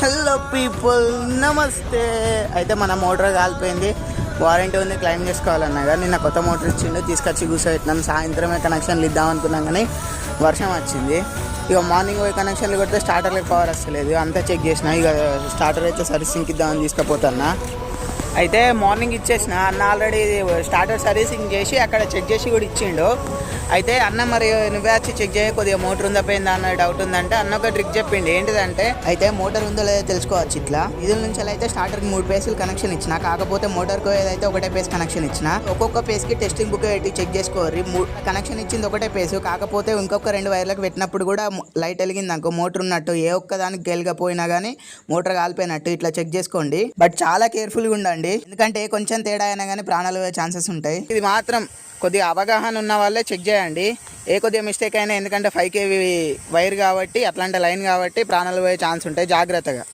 Hello people నమస్తే అయితే మన మోటార్ కాలిపోయింది. వారంటీ ఉంది క్లైమ్ చేసుకోవాలన్నా కానీ నిన్న కొత్త మోటార్ ఇచ్చిండు. తీసుకొచ్చి కూర్చోబెట్టినాం. సాయంత్రమే కనెక్షన్లు ఇద్దాం అనుకున్నాం కానీ వర్షం వచ్చింది. ఇక మార్నింగ్ పోయి కనెక్షన్లు కొడితే స్టార్టర్లకు పవర్ వస్తలేదు. అంతా చెక్ చేసిన. ఇక స్టార్టర్ అయితే సర్వీసింగ్కి ఇద్దామని తీసుకుపోతున్నా. అయితే మార్నింగ్ ఇచ్చేసిన. అన్న ఆల్రెడీ స్టార్టర్ సర్వీసింగ్ చేసి అక్కడ చెక్ చేసి కూడా ఇచ్చిండు. అయితే అన్న మరి నువ్వే వచ్చి చెక్ చేయ కొద్దిగా మోటార్ ఉందా పోయిందా అన్న డౌట్ ఉందంటే అన్న ఒక ట్రిక్ చెప్పిండు. ఏంటిదంటే అయితే మోటార్ ఉందో లేదో తెలుసుకోవచ్చు ఇట్లా. ఇదిల నుంచి అయితే స్టార్టర్కి మూడు పేసులు కనెక్షన్ ఇచ్చిన. కాకపోతే మోటార్కు ఏదైతే ఒకటే పేస్ కనెక్షన్ ఇచ్చిన. ఒక్కొక్క పేస్కి టెస్టింగ్ బుక్ పెట్టి చెక్ చేసుకోరు కనెక్షన్ ఇచ్చింది ఒకటే పేసు కాకపోతే ఇంకొక రెండు వైర్లకు పెట్టినప్పుడు కూడా లైట్ వెలిగింది అనుకో మోటార్ ఉన్నట్టు ఏ ఒక్క దానికి గెలిగపోయినా కానీ మోటార్ కాలిపోయినట్టు ఇట్లా చెక్ చేసుకోండి. బట్ చాలా కేర్ఫుల్గా ఉండండి. ఎందుకంటే కొంచెం తేడా అయినా కానీ ప్రాణాలు పోయే ఛాన్సెస్ ఉంటాయి. ఇది మాత్రం కొద్దిగా అవగాహన ఉన్న వాళ్ళే చెక్ చేయండి. ఏ కొద్దిగా మిస్టేక్ అయినా ఎందుకంటే ఫైవ్ కేవీ వైర్ కాబట్టి అట్లాంటి లైన్ కాబట్టి ప్రాణాలు పోయే ఛాన్స్ ఉంటాయి జాగ్రత్తగా.